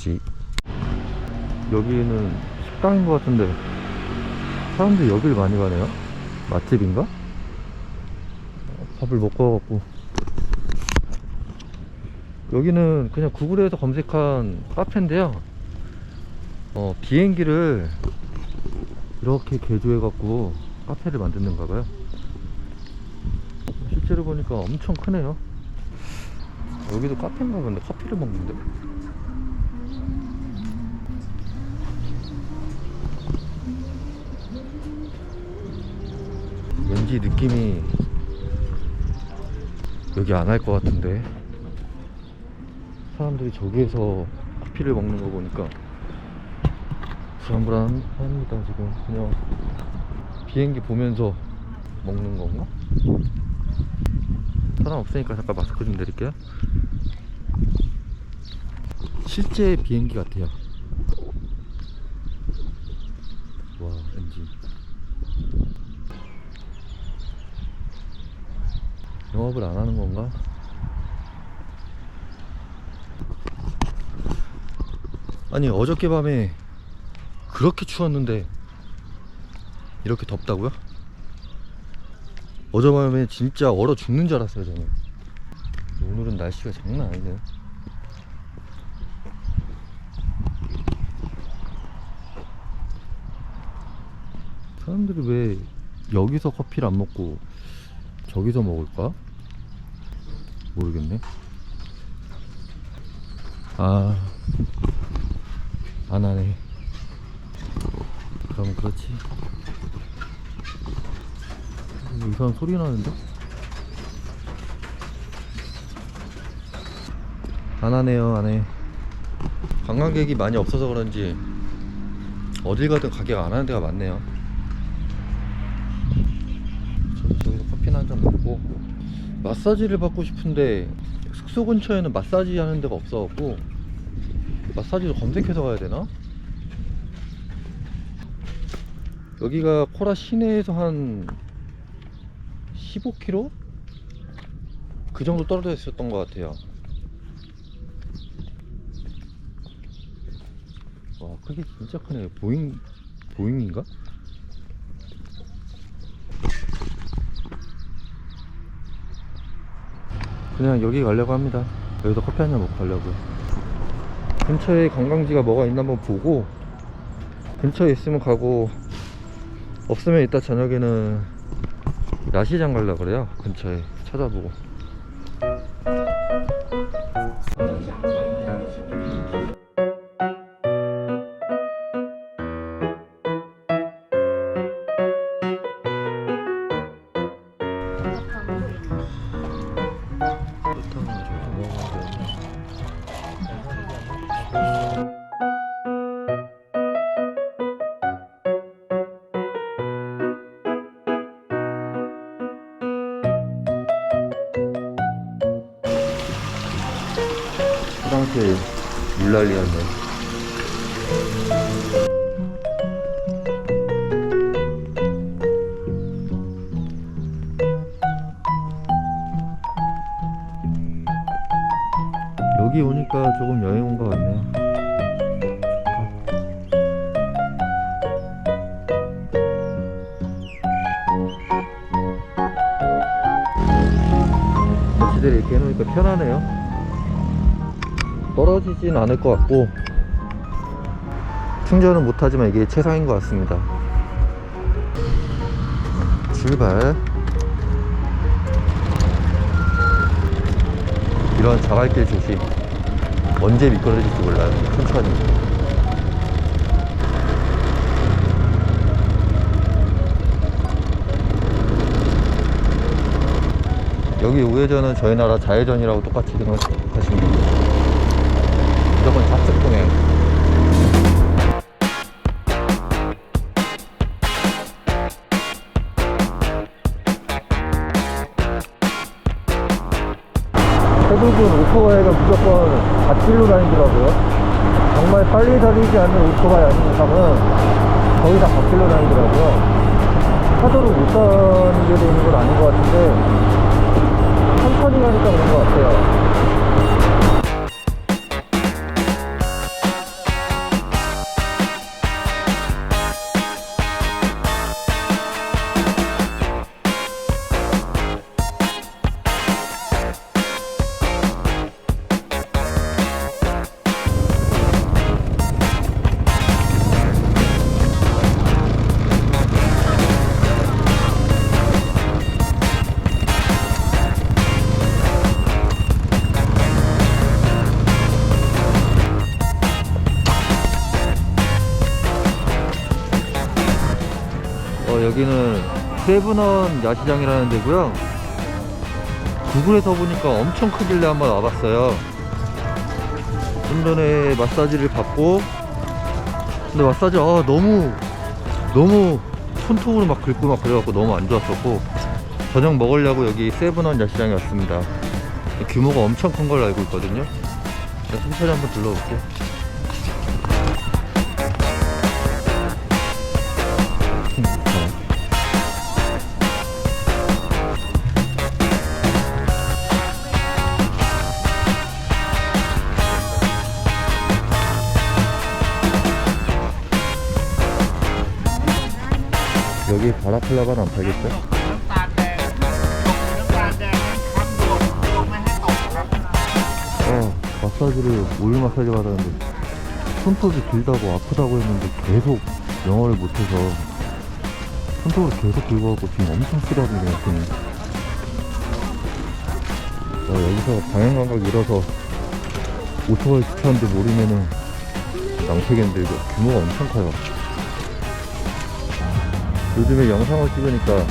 거지. 여기는 식당인 것 같은데 사람들이 여길 많이 가네요. 맛집인가? 어, 밥을 먹고 와갖고 여기는 그냥 구글에서 검색한 카페인데요. 어, 비행기를 이렇게 개조해갖고 카페를 만드는가 봐요. 실제로 보니까 엄청 크네요. 여기도 카페인가 본데 커피를 먹는데. 왠지 느낌이 여기 안 할 것 같은데. 사람들이 저기에서 커피를 먹는 거 보니까 불안불안합니다 지금. 그냥 비행기 보면서 먹는 건가? 사람 없으니까 잠깐 마스크 좀 내릴게요. 실제 비행기 같아요 와 엔진 영업을 안 하는 건가? 아니 어저께 밤에 그렇게 추웠는데 이렇게 덥다고요? 어젯밤에 진짜 얼어 죽는 줄 알았어요 저는 오늘은 날씨가 장난 아니네요 사람들이 왜 여기서 커피를 안 먹고 저기서 먹을까? 모르겠네. 아 안 하네. 그럼 그렇지. 뭐 이상한 소리 나는데? 안 하네요 안해. 관광객이 많이 없어서 그런지 어딜 가든 가격 안 하는 데가 많네요 마사지를 받고 싶은데 숙소 근처에는 마사지 하는 데가 없어갖고 마사지도 검색해서 가야 되나? 여기가 코라 시내에서 한 15km? 그 정도 떨어져 있었던 것 같아요. 와, 크기 진짜 크네. 보잉, 보잉인가? 그냥 여기 가려고 합니다. 여기서 커피 한 잔 먹고 가려고요. 근처에 관광지가 뭐가 있나 한번 보고 근처에 있으면 가고 없으면 이따 저녁에는 야시장 가려고 그래요 근처에 찾아보고 화장실 물난리였네. 여기 오니까 조금 여행 온 것 같네요. 전치대를 이렇게 해놓으니까 편하네요 떨어지진 않을 것 같고 충전은 못하지만 이게 최상인 것 같습니다. 출발. 이런 자갈길 조심. 언제 미끄러질지 몰라요. 천천히 여기 우회전은 저희 나라 좌회전이라고 똑같이 생각하시면 됩니다 무조건 통행 태국은 오토바이가 무조건 갓길로 다니더라고요. 정말 빨리 다니지 않는 오토바이 아닌 이상은 거의 다 갓길로 다니더라고요. 차도로 못 다니게 되는 건 아닌 것 같은데 천천히 가니까 그런 것 같아요 여기는 세븐원 야시장이라는 데고요. 구글에서 보니까 엄청 크길래 한번 와봤어요. 좀 전에 마사지를 받고 근데 마사지 아 너무 너무 손톱으로 막 긁고 막 그래갖고 너무 안 좋았었고 저녁 먹으려고 여기 세븐원 야시장에 왔습니다. 규모가 엄청 큰 걸로 알고 있거든요. 천천히 한번 둘러볼게요. 여기 바라클라바는 안 팔겠죠? น้ำตาลแดงน้ำตาลแดงนั้นคั้นรวมรวมไม่ให้ตกครับ 어, 마사지를 오일 마사지 받았는데 손톱이 길다고 아프다고 했는데 계속 영어를 못해서 손톱을 계속 긁어갖고 지금 엄청 쓰라리네요 지금 야, 여기서 방향감각 잃어서 오토바이 주차하는데 모르면은 낭패겠는데 이거 규모가 엄청 커요 요즘에 영상을 찍으니까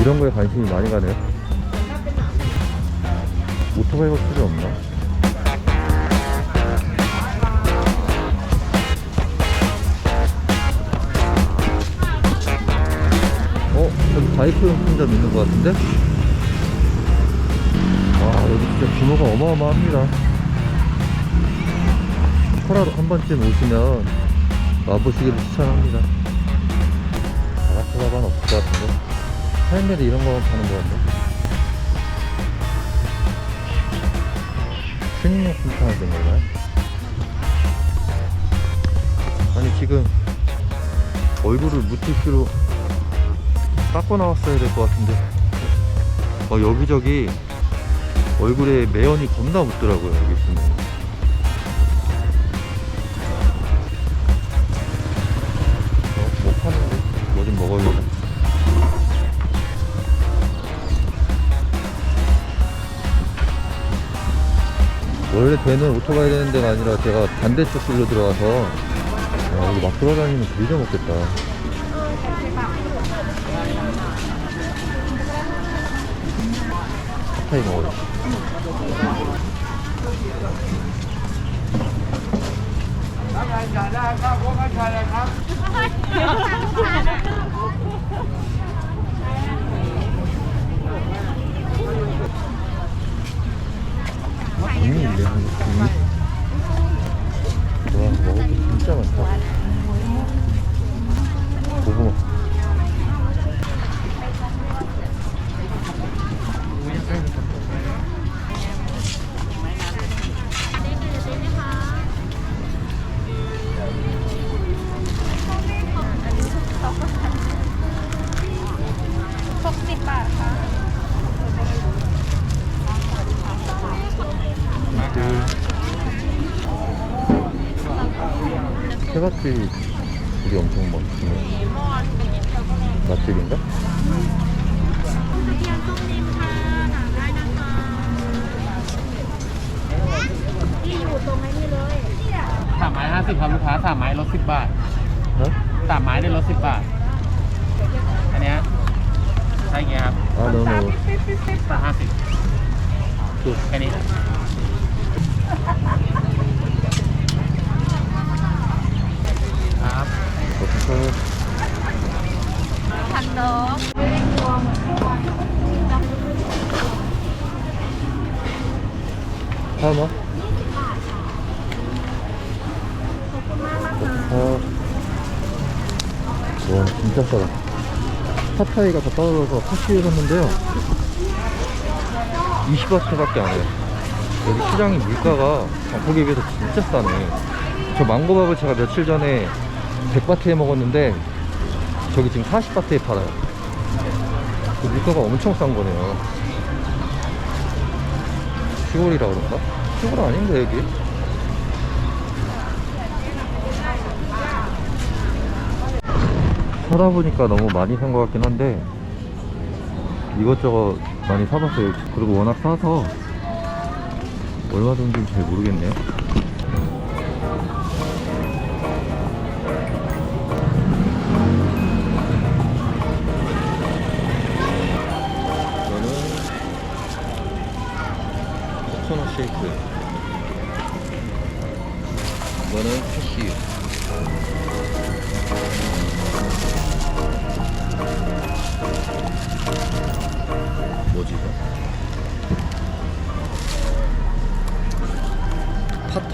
이런 거에 관심이 많이 가네요 오토바이가 필요 없나? 어? 여기 바이크 용품점 있는 것 같은데? 와 여기 진짜 규모가 어마어마합니다 코라로 한 번쯤 오시면 와보시기를 추천합니다 바라클라바는 없을 것 같은데? 타임레드 이런 거만 파는 것 같네. 신용품 파는 데인가요? 아니 지금 얼굴을 물티슈로 닦고 나왔어야 될 것 같은데? 어, 여기저기 얼굴에 매연이 겁나 묻더라고요 여기 있으면 원래 배는 오토바이 되는 데가 아니라 제가 반대쪽 길로 들어가서 야, 여기 막 돌아다니면 되게 먹겠다 핫타이 먹어요. 종이 종이. 와, 먹을 게 진짜 많다. 고구마. 해바퀴 우리 엄청 맛있네. 맛집인가? สามไม้ห้าสิบครับลูกค้าสามไม้ลดสิบบาท 어? สามไม้ได้ลดสิบบาท อันเนี้ยใช่ไงครับ 아, 너무 สามห้าสิบ 또 แค่นี้ 하나? 어. 와, 진짜 싸다. 핫타이가 다 떨어져서 파시에 샀는데요. 20바트밖에 안 해요. 여기 시장이 물가가 방콕에 비해서 진짜 싸네. 저 망고밥을 제가 며칠 전에 100바트에 먹었는데 저기 지금 40바트에 팔아요. 그 물가가 엄청 싼 거네요. 시골이라 그런가? 시골 아닌데 여기? 사다 보니까 너무 많이 산 것 같긴 한데 이것저것 많이 사봤어요. 그리고 워낙 싸서 얼마 정도인지 잘 모르겠네요.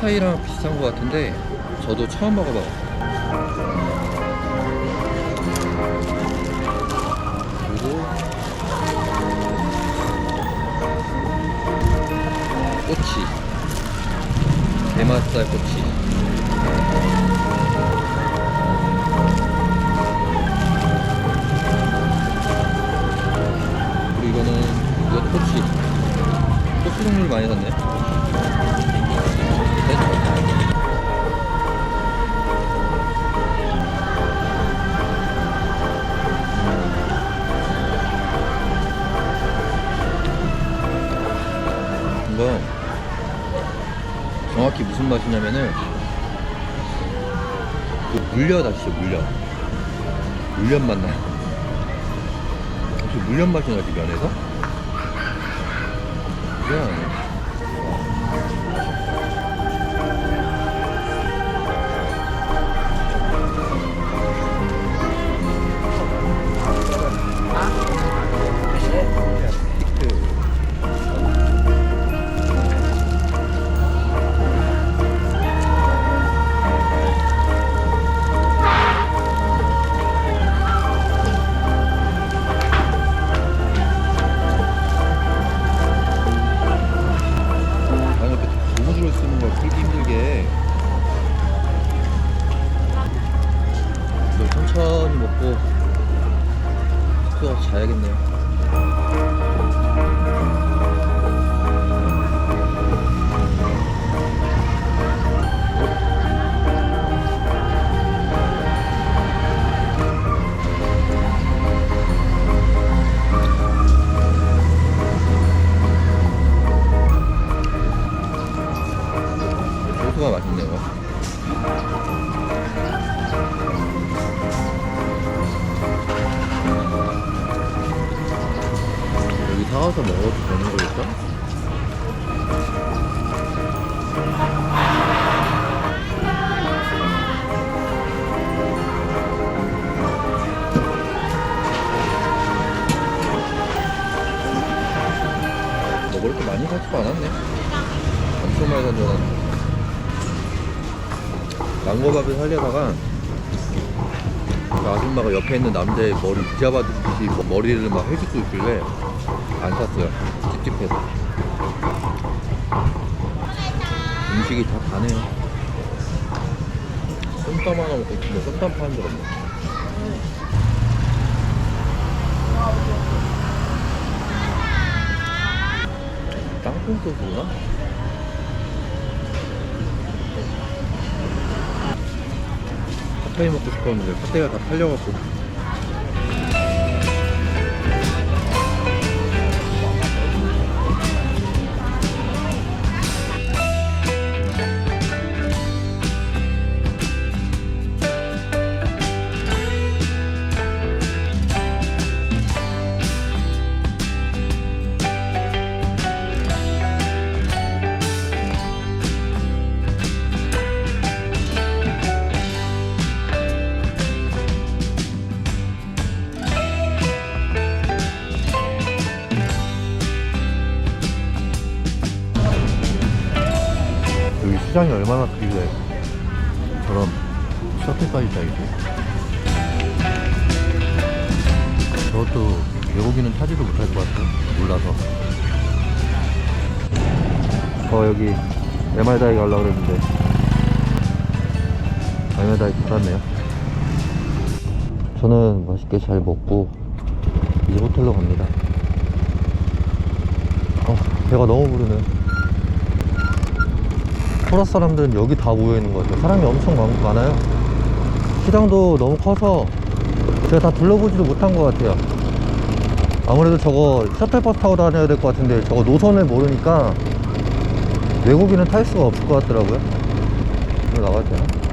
팟타이랑 비슷한 것 같은데 저도 처음 먹어봐요. 꼬치 게맛살 꼬치 그리고 이거는 이것도 꼬치 꼬치 종류를 많이 샀네 네. 맛이냐면은 그 물엿 아시죠 물엿 물엿 맛 나요 혹시 물엿 맛이 나지 면에서? 그냥 숙소 가서 자야겠네요 사와서 먹어도 되는 거일까? 먹을 게 많이 사지도 않았네 엄청 많이 산줄 알았는데 망고밥을 살려다가 그 아줌마가 옆에 있는 남자의 머리 뒤잡아주 듯이 뭐 머리를 막 해주고 있길래 안 샀어요. 찝찝해서. 음식이 다 다네요. ส้땀 하나 먹고 싶은데 ส้땀 파는 줄 없네. 땅콩 소스구나? 핫테이 먹고 싶었는데 핫테이가 다 팔려갖고 시장이 얼마나 크길래 저런 셔틀까지 다 있지? 저것도 외국인은 타지도 못할 것 같아 몰라서. 어 여기 에말다이 가려고 그랬는데. 에말다이 닫았네요. 저는 맛있게 잘 먹고 이제 호텔로 갑니다. 어, 배가 너무 부르네 토라스 사람들은 여기 다 모여있는 것 같아요. 사람이 엄청 많, 많아요. 시장도 너무 커서 제가 다 둘러보지도 못한 것 같아요. 아무래도 저거 셔틀버스 타고 다녀야 될 것 같은데 저거 노선을 모르니까 외국인은 탈 수가 없을 것 같더라고요. 이거 나가야 되나?